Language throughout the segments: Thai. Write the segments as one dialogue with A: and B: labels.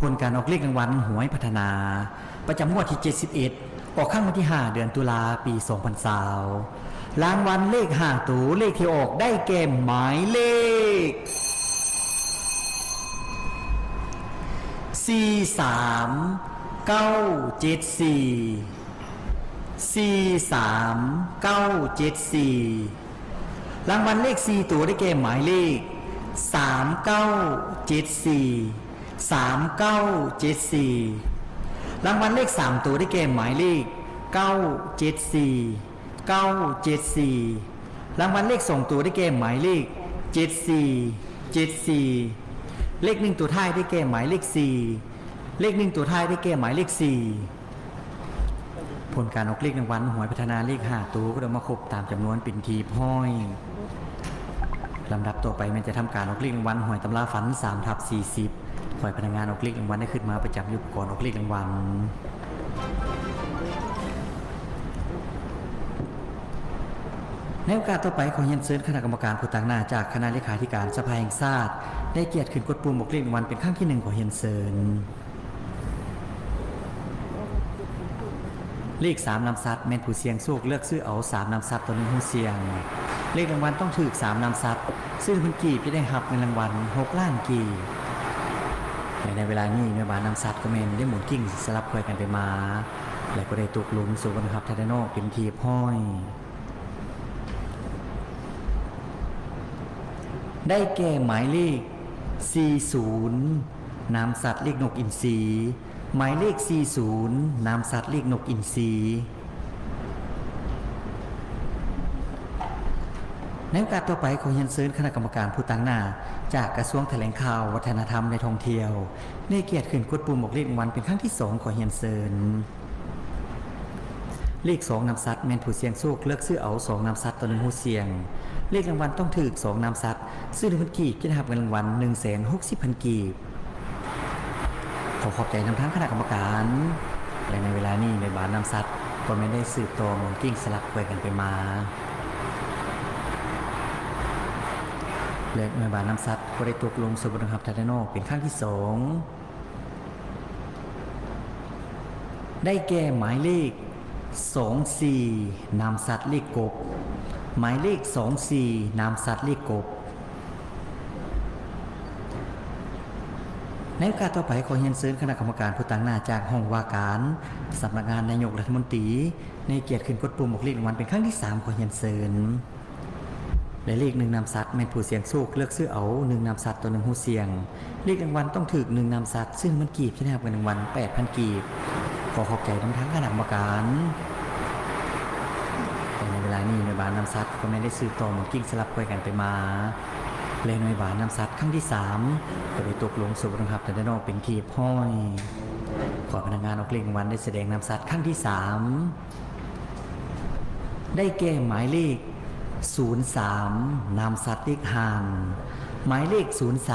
A: ผลการออกเลขรางวัลหวยพัฒนา ประจำงวดที่ 71 ออกข้างวันที่ 5 เดือนตุลาปี 2020รางวัลเลข 5ตัวเลขที่ออกได้แก่หมายเลขสี่สามเก้าเจ็ดสี่สี่สามเก้าเจ็ดสี่รางวัลเลขสี่ตัวได้แก่หมายเลขสามเก้าเจ็ด สามเก้าเจ็ดสี่รางวัลเลขสามตัวได้แก่หมายเลขเก้าเจ็ดสี่เก้าเจ็ดสี่รางวัลเลขสองตัวได้แก่หมายเลขเจ็ดสี่เจ็ดสี่เลขหนึ่งตัวท้ายได้แก่หมายเลขสี่เลขหนึ่งตัวท้ายได้แก่หมายเลขสี่ผลการออกเลขรางวัลหวยพัฒนาเลขห้าตัวก็เดี๋ยมาครบตามจำนวนเป็นทีพ้อยลำดับต่อไปมันจะทำการออกเลขรางวัลหวยตำราฝัน3ทับ ฝ่ายพนักงานออกเลขรางวัลได้ขึ้นมาประจำอยู่ก่อนออกเลขรางวัลในโอกาสต่อไปขอเรียนเชิญคณะกรรมการผู้ต่างหน้าจากคณะเลขาธิการสภาแห่งชาติได้เกียรติขึ้นกดปุ่มบอกเลขรางวัลเป็นครั้งที่หนึ่งขอเรียนเชิญเลขสามนำซัดแม่นผู้เสียงโชคเลือกซื้อเอาสามนำซัดตัวหนึงผู้เสียง เลขรางวัลต้องถือสามนำซัดซึ่งคุณกีบจะได้หับเงินรางวัลหกล้านกีบ ในเวลานี้แม่บานนำซัดก็แมนได้หมุนกิ้งสลับควยกันไปมา และก็ได้ตกลุมสู่กันครับทาดานอกเป็นทีพ้อย ได้แก่หมายเลข 40 นามสัตว์เลขนกอินทรีหมายเลข 40 นามสัตว์เลขนกอินทรี ในโอกาสต่อไปขอเรียนเชิญคณะกรรมการผู้ตั้งหน้า จากกระทรวงแถลงข่าว วัฒนธรรมในท่องเที่ยวได้เกียรติขึ้นกดปุ่มบอกเลขรางวัลเป็นครั้งที่สองขอเรียนเชิญเลขสองนำซัดแมนผู้เสียงโชคเลือกซื้อเอาสองนำซัดต่อหนึ่งหูเสียง เลขรางวัลต้องถือสองนำซัดซื้อหนึ่งพันกีบจะได้รับเงินรางวัลหนึ่งแสนหกสิบพันกีบขอขอบใจนำทั้งคณะกรรมการและในเวลานี้ในบานนำซัดก็ไม่ได้สืบตองกิ้งสลับไปกันไปมา และในบานนำซัดก็ได้ตกลงสมบูรณ์ครับทัตโนอกเป็นครั้งที่สองได้แก่หมายเลข 24 นามสัตว์เลขกบ หมายเลข 24 นามสัตว์เลขกบ ในโอกาสต่อไปขอเรียนเชิญคณะกรรมการผู้ตั้งหน้าจากห้องว่าการสำนักงานนายกรัฐมนตรี ในเกียรติขึ้นกดปุ่มบอกเลขรางวัลเป็นครั้งที่ 3 ขอเรียนเชิญ และเลขหนึ่งนำสัตว์แม่นผู้เสียงโชคเลือกซื้อเอาหนึ่งนำสัตว์ตัวหนึ่งหูเสียง เลขรางวัลต้องถึกหนึ่งนำสัตว์ซึ่งมันกีบจะได้รับเงินรางวัล8,000กีบ ขอขอบใจทั้งทั้งคณะกรรมการแต่ในเวลานี้หน่วยบานนำซัดก็ไม่ได้ซื้อต่อเหมือนกิ้งสลับไปกันไปมาเลยหน่วยบานนำซัดครั้งที่สามก็ได้ตกลงสู่นะครับแต่ได้นอกเป็นทีพ้อยขอพนักงานออกเลขรางวัลได้แสดงนำซัดครั้งที่สามได้แก่หมายเลข 03 นามสัตว์เลขหานหมายเลข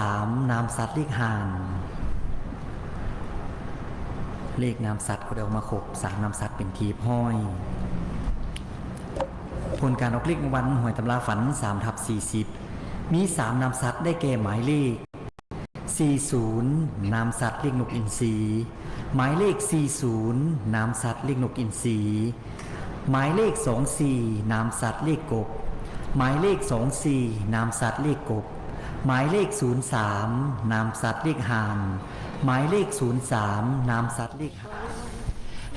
A: 03 นามสัตว์เลขหานเลขนามสัตว์ก็ได้ออกมาครบสามนามสัตว์เป็นทีพห้อย ผลการออกเลขวัลหวยตำราฝัน3ทับ40 มี 3 นามสัตว์ได้แก่หมายเลข 40 นามสัตว์เลขนกอินทรีหมายเลข 40 นามสัตว์เลขนกอินทรีหมายเลข 24 นามสัตว์เลขกบ หมายเลข 24 นามสัตว์เลขกบ หมายเลข 03 นามสัตว์เลขห่านหมายเลข 03 นามสัตว์เลขห่าน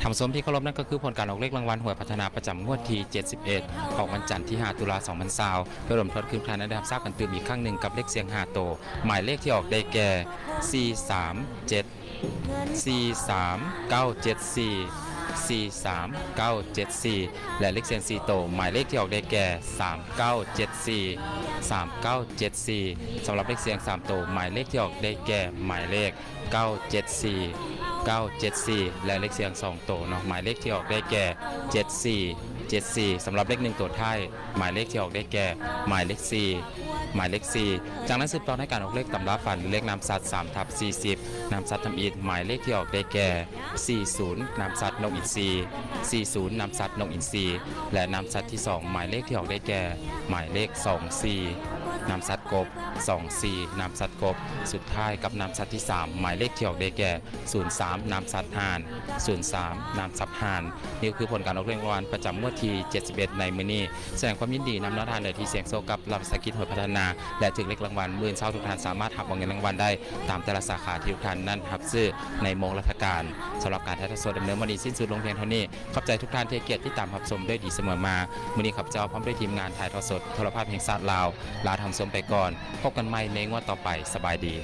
B: ทำสมที่เคารพนั่นก็คือผลการออกเลขรางวัลหวยพัฒนาประจำงวดที่ 71 ของวันจันทร์ที่ 5 ตุลา2020เพื่อรวมทดคืนคลานได้รับทราบกันตื่นอีกครั้งหนึ่งกับเลขเสียง 5 โต หมายเลขที่ออกได้แก่ 437 43974 43974 และเลขเสียง4โตวหมายเลขที่ออกได้แก่ 3974 3974สำหรับเลขเสียง3โตวหมายเลขที่ออกได้แก่หมายเลข 974 974 และเลขเสียง2ตัวเนาะหมายเลขที่ออกได้แก่ 74 74สำหรับเลข 1 ตัวท้ายหมายเลขที่ออกได้แก่ หมายเลข 4 หมายเลข 4 จากนั้นสืบต่อในการออกเลขตำราฝันเลขนามสัตว์3ทับ40นามสัตว์ทำอิฐหมายเลขที่ออกได้แก่ 40นามสัตว์นกอินทรี40นามสัตว์นกอินทรีและนามสัตว์ที่ 2 หมายเลขที่ออกได้แก่ หมายเลข 24 นำสัตว์กบ 24นำสัตว์กบ สุดท้ายกับนำสัตว์ที่ 3 หมายเลขที่ออกได้แก่ 03นำสัตว์ห่าน03นำสัตว์ห่าน นี่คือผลการออกรางวัลประจำงวดที่ 71 ในมือนี้แสดงความยินดีนำน้าทานเลยที่เสียงโซกับรับสกิจหวยพัฒนา และถึงเลขรางวัลมื่นเช้าทุกท่านสามารถหับเอาเงินรางวัลได้ ตามแต่ละสาขาที่ทุกท่านนั้นหับซื้อในโมงรัฐการสำหรับการถ่ายทอดสดดำเนินวันนี้สิ้นสุดลงเพียงเท่านี้ขอบใจทุกท่านที่เกียรติที่ตามรับชมด้วยดีเสมอมามือนี้ข้าพเจ้าพร้อมด้วยทีมงานถ่ายทอดสดโทรภาพแห่งชาติลาวลาทำสมไปก่อน พบกันใหม่ในงวดต่อไปสบายดี